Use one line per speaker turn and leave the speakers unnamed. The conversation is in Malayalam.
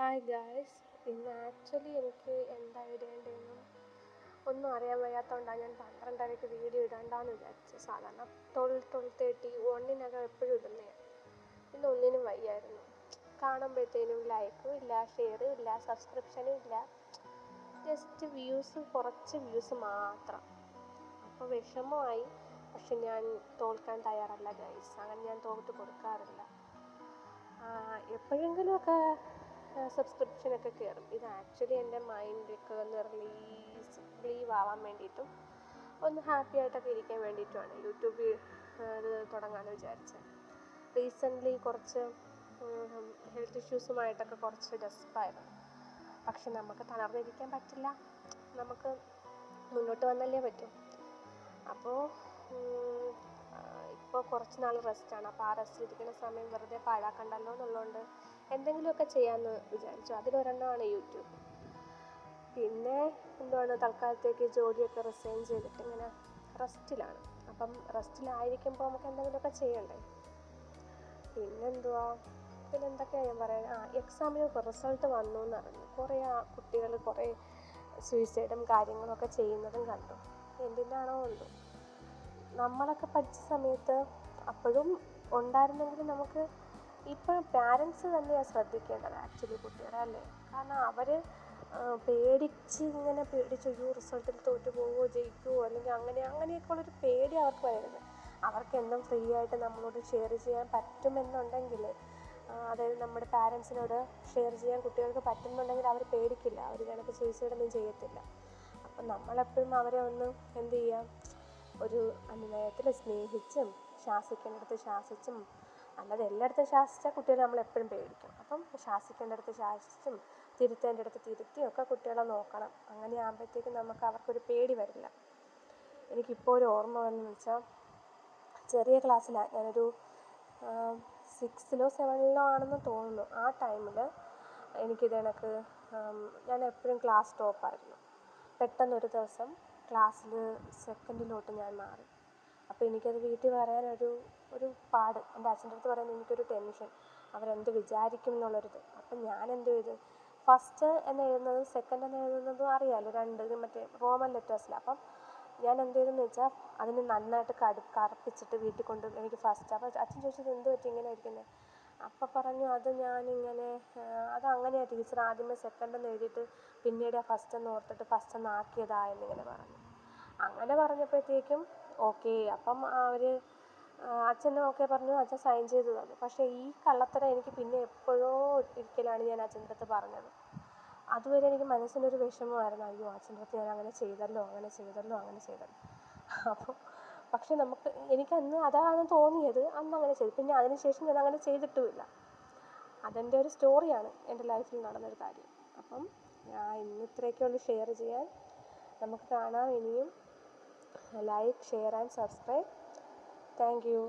ഹായ് ഗായ്സ് ഇന്ന് ആക്ച്വലി എനിക്ക് എന്താ ഇടേണ്ടതെന്നും ഒന്നും അറിയാൻ വയ്യാത്തതുകൊണ്ടാണ് ഞാൻ പന്ത്രണ്ടരയ്ക്ക് വീഡിയോ ഇടണ്ടെന്ന് വിചാരിച്ചത് സാധാരണ ട്വൽവ് ട്വൽവ് തേർട്ടി വണ്ണിനകം എപ്പോഴും ഇടുന്നതാണ് ഇന്ന് ഒന്നിനും വയ്യായിരുന്നു. കാണുമ്പോഴത്തേനും ലൈക്കും ഇല്ല ഷെയറും ഇല്ല സബ്സ്ക്രിപ്ഷനും ഇല്ല. ജസ്റ്റ് വ്യൂസ് കുറച്ച് വ്യൂസ് മാത്രം. അപ്പോൾ വിഷമമായി. പക്ഷെ ഞാൻ തോൽക്കാൻ തയ്യാറല്ല ഗൈസ് അങ്ങനെ ഞാൻ തോറ്റ് കൊടുക്കാറില്ല. എപ്പോഴെങ്കിലുമൊക്കെ സബ്സ്ക്രിപ്ഷനൊക്കെ കയറും ഇത് ആക്ച്വലി എന്റെ മൈൻഡൊക്കെ ഒന്ന് റിലീസ് റിലീവ് ആവാൻ വേണ്ടിയിട്ടും ഒന്ന് ഹാപ്പി ആയിട്ടൊക്കെ ഇരിക്കാൻ വേണ്ടിയിട്ടുമാണ് യൂട്യൂബ് ഇത് തുടങ്ങാമെന്ന് വിചാരിച്ചത്. റീസെന്റ്ലി കുറച്ച് ഹെൽത്ത് ഇഷ്യൂസുമായിട്ടൊക്കെ കുറച്ച് ഡെസ്പായിരുന്നു പക്ഷെ നമുക്ക് തളർന്നിരിക്കാൻ പറ്റില്ല. നമുക്ക് മുന്നോട്ട് വന്നല്ലേ പറ്റും. അപ്പോൾ ഇപ്പോൾ കുറച്ച് നാൾ റെസ്റ്റാണ് അപ്പോൾ ആ റെസ്റ്റിലിരിക്കുന്ന സമയം വെറുതെ പാഴാക്കണ്ടല്ലോ എന്നുള്ളതുകൊണ്ട് എന്തെങ്കിലുമൊക്കെ ചെയ്യാമെന്ന് വിചാരിച്ചു. അതിലൊരെണ്ണമാണ് യൂട്യൂബ്. പിന്നെ എന്താണ് തൽക്കാലത്തേക്ക് ജോലിയൊക്കെ റിസൈൻ ചെയ്തിട്ട് ഇങ്ങനെ റെസ്റ്റിലാണ് അപ്പം റെസ്റ്റിലായിരിക്കുമ്പോൾ നമുക്ക് എന്തെങ്കിലുമൊക്കെ ചെയ്യണ്ടേ? പിന്നെന്തുവാ പിന്നെ എന്തൊക്കെയാണ് ഞാൻ പറയാൻ ആ എക്സാമിന് റിസൾട്ട് വന്നു എന്ന് പറഞ്ഞു കുറേ ആ കുട്ടികൾ കുറേ സൂയിസൈഡും കാര്യങ്ങളൊക്കെ ചെയ്യുന്നതും കണ്ടു. എന്തിനാണോ ഉണ്ട് നമ്മളൊക്കെ പഠിച്ച സമയത്ത് അപ്പോഴും ഉണ്ടായിരുന്നെങ്കിൽ നമുക്ക് ഇപ്പോഴും പാരൻസ് തന്നെയാണ് ശ്രദ്ധിക്കേണ്ടത് ആക്ച്വലി കുട്ടികളെ അല്ലേ? കാരണം അവർ പേടിച്ച് ഇങ്ങനെ പേടിച്ച് അയ്യോ റിസൾട്ടിൽ തോറ്റു പോവുമോ ജയിക്കുമോ അല്ലെങ്കിൽ അങ്ങനെ അങ്ങനെയൊക്കെ ഉള്ളൊരു പേടി അവർക്ക് വരുന്നത്. അവർക്ക് എന്തും ഫ്രീ ആയിട്ട് നമ്മളോട് ഷെയർ ചെയ്യാൻ പറ്റുമെന്നുണ്ടെങ്കിൽ അതായത് നമ്മുടെ പാരൻസിനോട് ഷെയർ ചെയ്യാൻ കുട്ടികൾക്ക് പറ്റുന്നുണ്ടെങ്കിൽ അവർ പേടിക്കില്ല. അവർ ചിലപ്പോൾ സൂയിസൈഡൊന്നും ചെയ്യത്തില്ല. അപ്പം നമ്മളെപ്പോഴും അവരെ ഒന്ന് എന്ത് ചെയ്യാം? ഒരു അനുനയത്തിൽ സ്നേഹിച്ചും ശാസിക്കേണ്ടടുത്ത് ശാസിച്ചും അല്ലാതെ എല്ലായിടത്തും ശാസിച്ചാൽ കുട്ടികളെ നമ്മൾ എപ്പോഴും പേടിക്കും. അപ്പം ശാസിക്കേണ്ടടുത്ത് ശാസിച്ചും തിരുത്തേണ്ടടുത്ത് തിരുത്തിയും ഒക്കെ കുട്ടികളെ നോക്കണം. അങ്ങനെ ആകുമ്പോഴത്തേക്കും നമുക്ക് അവർക്കൊരു പേടി വരില്ല. എനിക്കിപ്പോൾ ഒരു ഓർമ്മ വന്നെന്ന് വെച്ചാൽ ചെറിയ ക്ലാസ്സിലാണ് ഞാനൊരു സിക്സ്ത്തിലോ സെവനിലോ ആണെന്ന് തോന്നുന്നു. ആ ടൈമിൽ എനിക്കിത് കണക്ക് ഞാൻ എപ്പോഴും ക്ലാസ് ടോപ്പായിരുന്നു പെട്ടെന്നൊരു ദിവസം ക്ലാസ്സിൽ സെക്കൻഡിലോട്ട് ഞാൻ മാറി. അപ്പോൾ എനിക്കത് വീട്ടിൽ പറയാനൊരു ഒരു പാട്. എന്റെ അച്ഛന്റെ അടുത്ത് പറയാൻ എനിക്കൊരു ടെൻഷൻ. അവരെന്ത് വിചാരിക്കും എന്നുള്ളൊരിത്. അപ്പം ഞാൻ എന്ത് ചെയ്തു? ഫസ്റ്റ് എന്ന് എഴുതുന്നതും സെക്കൻഡ് എന്ന് എഴുതുന്നതും അറിയാമല്ലോ രണ്ട് മറ്റേ റോമൻ ലെറ്റേഴ്സിൽ അപ്പം ഞാൻ എന്ത് ചെയ്തെന്ന് വെച്ചാൽ അതിന് നന്നായിട്ട് കടു കറുപ്പിച്ചിട്ട് വീട്ടിൽ കൊണ്ട് എനിക്ക് ഫസ്റ്റ് അപ്പോൾ അച്ഛൻ ചോദിച്ചത് എന്ത് പറ്റി? ഇങ്ങനെ ഇരിക്കുന്നത് അപ്പം പറഞ്ഞു അത് ഞാനിങ്ങനെ അത് അങ്ങനെയാണ് ടീച്ചർ. ആദ്യമേ സെക്കൻഡ് എന്ന് എഴുതിയിട്ട് പിന്നീട് ഫസ്റ്റ് എന്ന് ഓർത്തിട്ട് ഫസ്റ്റ് എന്ന് ആക്കിയതായെന്നിങ്ങനെ പറഞ്ഞു. അങ്ങനെ പറഞ്ഞപ്പോഴത്തേക്കും ഓക്കെ അപ്പം അവർ അച്ഛനും ഓക്കെ പറഞ്ഞു അച്ഛൻ സൈൻ ചെയ്ത് തന്നു. പക്ഷേ ഈ കള്ളത്തരം എനിക്ക് പിന്നെ എപ്പോഴോ ഒരിക്കലാണ് ഞാൻ അച്ഛന്റെ അടുത്ത് പറഞ്ഞത്. അതുവരെ എനിക്ക് മനസ്സിനൊരു വിഷമമായിരുന്നു. അയ്യോ അച്ഛന്റെ അടുത്ത് ഞാൻ അങ്ങനെ ചെയ്തല്ലോ അങ്ങനെ ചെയ്തല്ലോ അങ്ങനെ ചെയ്തല്ലോ. അപ്പോൾ പക്ഷെ നമുക്ക് എനിക്കന്ന് അതാണ് തോന്നിയത്. അന്ന് അങ്ങനെ ചെയ്തു. പിന്നെ അതിനുശേഷം ഞാൻ അങ്ങനെ ചെയ്തിട്ടുമില്ല. അതെന്റെ ഒരു സ്റ്റോറിയാണ് എന്റെ ലൈഫിൽ നടന്നൊരു കാര്യം. അപ്പം ഞാൻ ഇന്ന് ഇത്രയൊക്കെ ഉള്ളു ഷെയർ ചെയ്യാൻ. നമുക്ക് കാണാം ഇനിയും. like share and subscribe thank you